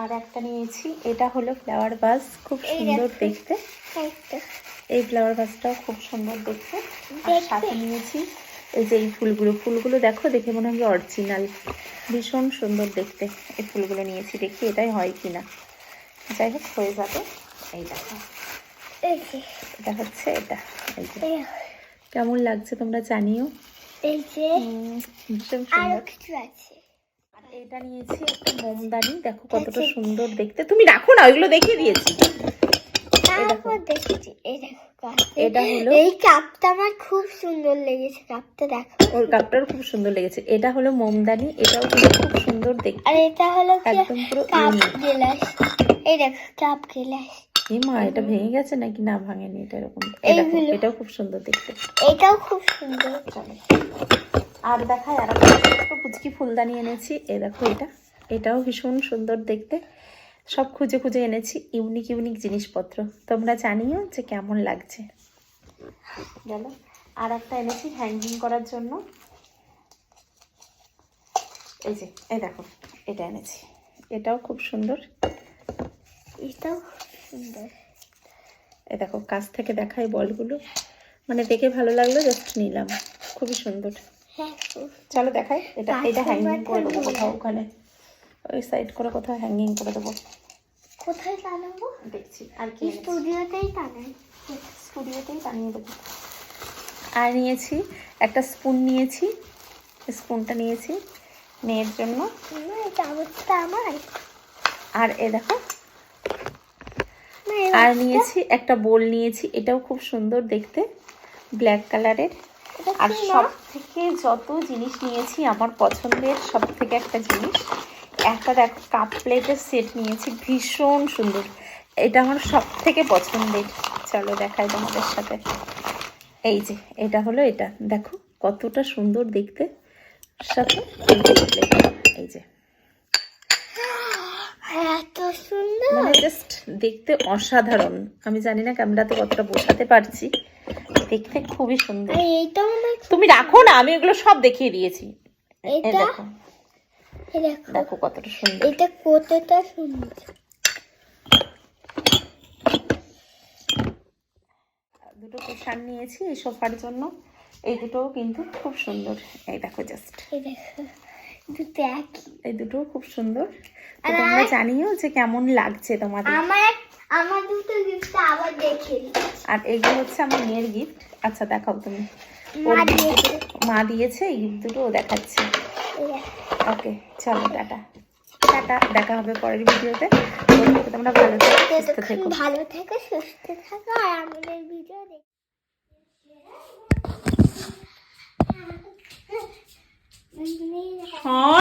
আর একটা নিয়েছি। এটা হলো ফ্লাওয়ার বাস খুব সুন্দর দেখতে। এই ফ্লাওয়ার বাসটাও খুব সুন্দর দেখতে। আর সাথে নিয়েছি এই যে এই ফুলগুলো। ফুলগুলো দেখো দেখে মনে হয় অরিজিনাল ভীষণ সুন্দর দেখতে। এই ফুলগুলো নিয়েছি দেখি এটাই হয় কিনা। যাই হোক হয়ে যাবে। এই দেখো। এটা হচ্ছে এটা। এই যে। কেমন লাগছে তোমরা জানিও? এই যে। ভীষণ সুন্দর। কিছু আছে। এটা নিয়েছি একটা মোমদানি। দেখো কতটা সুন্দর দেখতে। তুমি রাখো না ওইগুলো দেখিয়ে দিয়েছি। এটা হলো এই কাপটা আমার খুব সুন্দর লেগেছে কাপটা দেখো। ওর খুব সুন্দর লেগেছে। এটা হলো মোমদানি এটাও কিন্তু খুব সুন্দর দেখতে। আর এটা হলো একদম পুরো কাপ। গ্লাস। এই দেখো কাপ গ্লাস। এ মা এটা ভেঙে গেছে নাকি? না ভাঙেনি এটা এরকম। এটাও খুব সুন্দর দেখতে। এটাও খুব সুন্দর। আর দেখায় আর একটা পুচকি ফুলদানি এনেছি। এ দেখো এটা। এটাও ভীষণ সুন্দর দেখতে। সব খুঁজে খুঁজে এনেছি। ইউনিক ইউনিক জিনিসপত্র। তোমরা জানিও যে কেমন লাগছে। গেল। আর একটা এনেছি হ্যাঙ্গিং করার জন্য। এই যে, এই দেখো, এটা এনেছি। এটাও খুব সুন্দর। এটাও সুন্দর। এ দেখো, কাছ থেকে দেখাই বলগুলো। মানে দেখে ভালো লাগল জাস্ট নিলাম। খুবই সুন্দর। চলো দেখাই। এটা এটা হ্যাঙ্গিং করে দেবো কোথাও ওখানে। ওই সাইড করে কোথাও হ্যাঙ্গিং করে দেবো। কোথায় টানাবো? দেখছি আর কি স্টুডিওতেই টানাই। স্টুডিওতেই টানিয়ে দেবো। আর নিয়েছি একটা স্পুন নিয়েছি। স্পুনটা নিয়েছি মেয়ের জন্য। চামচটা আমার। আর এ দেখো। আর নিয়েছি একটা বোল নিয়েছি। এটাও খুব সুন্দর দেখতে। ব্ল্যাক কালারের আর সব? থেকে যত জিনিস নিয়েছি আমার পছন্দের সব থেকে একটা জিনিস একটা দেখ কাপ প্লেটের সেট নিয়েছি ভীষণ সুন্দর। এটা আমার সব থেকে পছন্দের। চলো দেখাই তোমাদের সাথে। এই যে এটা হলো এটা। দেখো কতটা সুন্দর দেখতে। সাথে এই যে। সুন্দর। মানে জাস্ট দেখতে অসাধারণ। আমি জানি না ক্যামেরাতে কতটা বোঝাতে পারছি। দেখতে খুবই সুন্দর। তুমি রাখো না আমি এগুলো সব দেখিয়ে দিয়েছি। দেখো। কতটা সুন্দর। এটা কতটা সুন্দর। দুটো কুশান নিয়েছি এই সোফার জন্য। এই দুটোও কিন্তু খুব সুন্দর। এই দেখো জাস্ট এই দুটো একই। এই দুটোও খুব সুন্দর। তোমরা জানিও যে কেমন লাগছে তোমাদের। আমার আমার দুটো গিফট আবার দেখে। আর এগুলো হচ্ছে আমার মেয়ের গিফট আচ্ছা দেখাও তুমি। মা দিয়েছে। এই গিফট দুটো ও দেখাচ্ছে। ওকে চলো টাটা। টাটা দেখা হবে পরের ভিডিওতে। তোমরা ভালো থাকো সুস্থ থেকো। ভালো থেকো সুস্থ থাকো আর আমাদের ভিডিও